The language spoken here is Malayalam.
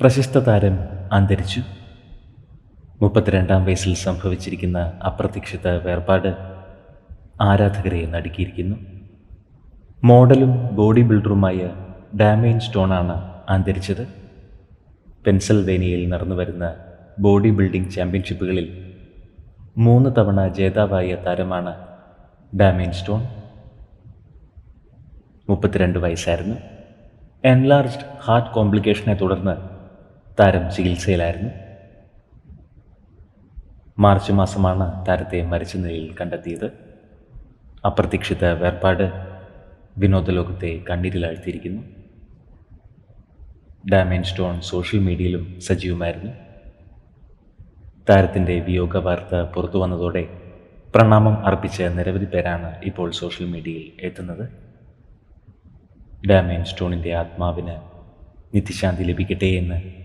പ്രശസ്ത താരം അന്തരിച്ചു. മുപ്പത്തിരണ്ടാം വയസ്സിൽ സംഭവിച്ചിരിക്കുന്ന അപ്രതീക്ഷിത വേർപാട് ആരാധകരെ നടുക്കിയിരിക്കുന്നു. മോഡലും ബോഡി ബിൽഡറുമായ ഡാമേൻ സ്റ്റോണാണ് അന്തരിച്ചത്. പെൻസിൽവേനിയയിൽ നടന്നു വരുന്ന ബോഡി ബിൽഡിംഗ് ചാമ്പ്യൻഷിപ്പുകളിൽ മൂന്ന് തവണ ജേതാവായ താരമാണ് ഡാമേൻ സ്റ്റോൺ. മുപ്പത്തിരണ്ട് വയസ്സായിരുന്നു. എൻലാർജ്ഡ് ഹാർട്ട് കോംപ്ലിക്കേഷനെ തുടർന്ന് താരം ചികിത്സയിലായിരുന്നു. മാർച്ച് മാസമാണ് താരത്തെ മരിച്ച നിലയിൽ കണ്ടെത്തിയത്. അപ്രതീക്ഷിത വേർപാട് വിനോദലോകത്തെ കണ്ണീരിലാഴ്ത്തിയിരിക്കുന്നു. ഡാമേൻ സ്റ്റോൺ സോഷ്യൽ മീഡിയയിലും സജീവമായിരുന്നു. താരത്തിന്റെ വിയോഗ വാർത്ത പുറത്തു വന്നതോടെ പ്രണാമം അർപ്പിച്ച നിരവധി പേരാണ് ഇപ്പോൾ സോഷ്യൽ മീഡിയയിൽ എത്തുന്നത്. ഡാമേൻ സ്റ്റോണിന്റെ ആത്മാവിന് നിത്യശാന്തി ലഭിക്കട്ടെ എന്ന്